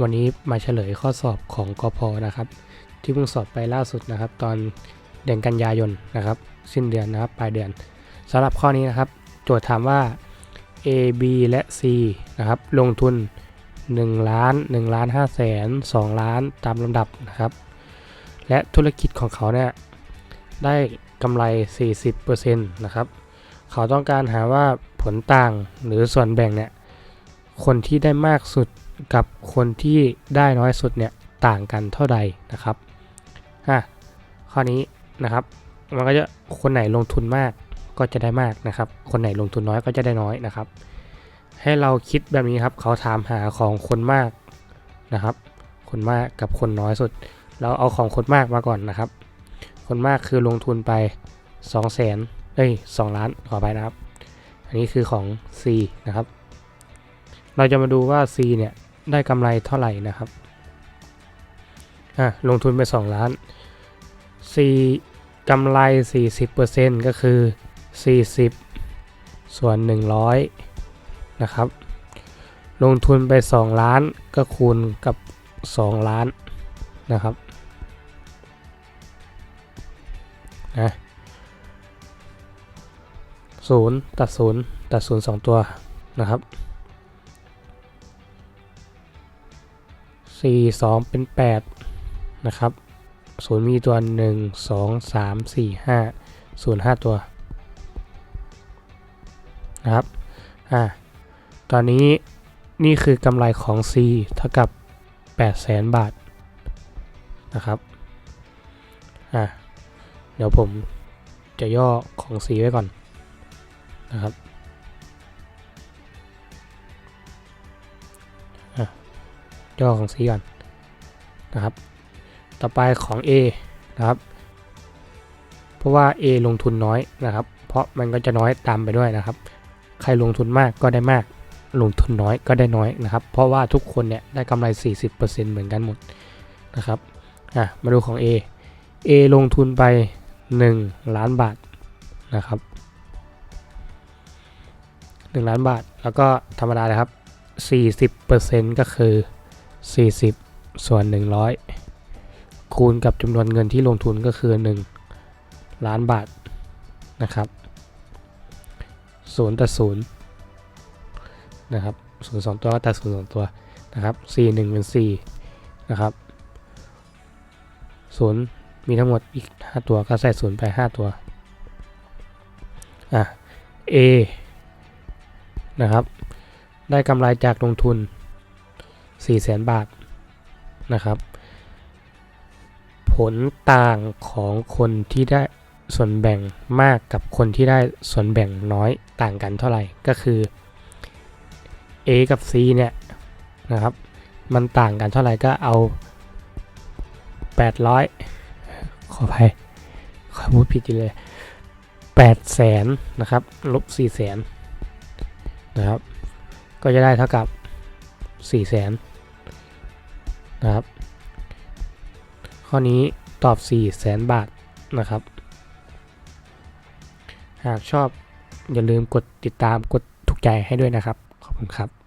วันนี้มาเฉลยข้อสอบของกพนะครับ ที่เพิ่งสอบไปล่าสุดนะครับ ตอนเดือนกันยายนนะครับ สิ้นเดือนนะครับปลายเดือนสำหรับข้อนี้นะครับ โจทย์ถามว่า A B และ C นะครับ ลงทุน 1 ล้าน1ล้าน5แสน2ล้านตามลำดับนะครับ และธุรกิจของเขาเนี่ยได้กำไร 40%นะครับ เขาต้องการหาว่าผลต่างหรือส่วนแบ่งเนี่ย คนที่ได้มากสุด กับคนที่ได้น้อยสุดเนี่ยต่างกันเท่าใดนะครับอะข้อนี้นะครับ มันก็จะคนไหนลงทุนมากก็จะได้มากนะครับ คนไหนลงทุนน้อยก็จะได้น้อยนะครับ ให้เราคิดแบบนี้ครับ เขาถามหาของคนมากนะครับ คนมากกับคนน้อยสุด เราเอาของคนมากมาก่อนนะครับ คนมากคือลงทุนไป 2 0 0 0 0 0เอ้ย2ล้านขอไปนะครับ อันนี้คือของ C นะครับ เราจะมาดูว่า C เนี่ย ได้กำไรเท่าไหร่นะครับอะลงทุนไป 2 ล้าน C กำไร 40%ก็คือ 40 ส่วน 100 นะครับ ลงทุนไป 2 ล้านก็คูณกับ 2 ล้านนะครับนะศูนย์ตัดศูนย์ตัดศูนย์สองตัวนะครับ 4 2 เป็น 8 นะครับศูนย์มีตัว 1 2 3 4 5 0 5 ตัว นะครับ อ่า ตอนนี้นี่คือกำไรของ C เท่ากับ8 0 0 0 0 0บาท นะครับ อ่า เดี๋ยวผมจะย่อของ C ไว้ก่อน นะครับ ย่อของ C ก่อนนะครับ ต่อไปของ A นะครับ เพราะว่า A ลงทุนน้อยนะครับ เพราะมันก็จะน้อยตามไปด้วยนะครับ ใครลงทุนมากก็ได้มาก ลงทุนน้อยก็ได้น้อยนะครับ เพราะว่าทุกคนเนี่ยได้กำไร 40%เหมือนกันหมดนะครับอะมาดูของ A A ลงทุนไป 1 ล้านบาทนะครับ1ล้านบาท แล้วก็ธรรมดาเลยครับ 40%ก็คือ 40 ส่วน 100 คูณกับจำนวนเงินที่ลงทุนก็คือ 1 ล้านบาทนะครับ0ต่อ0นะครับ0 2 ตัวก็ตัด0 2 ตัวนะครับ4 1เป็น4นะครับ0มีทั้งหมดอีก 5 ตัวก็ใส่0ไป 5 ตัวอะ A นะครับ ได้กำไรจากลงทุน 4 0 0 0 0 0 บาทนะครับ ผลต่างของคนที่ได้ส่วนแบ่งมากกับคนที่ได้ส่วนแบ่งน้อยต่างกันเท่าไหร่ก็คือ A กับ C เนี่ยนะครับ มันต่างกันเท่าไหร่ก็เอา 800 ขออภัยขอพูดผิดเลย8แสนนะครับลบ4แสนนะครับ ก็จะได้เท่ากับ4แสน นะครับ ข้อนี้ตอบ 4 แสนบาทนะครับ หากชอบอย่าลืมกดติดตามกดถูกใจให้ด้วยนะครับ ขอบคุณครับ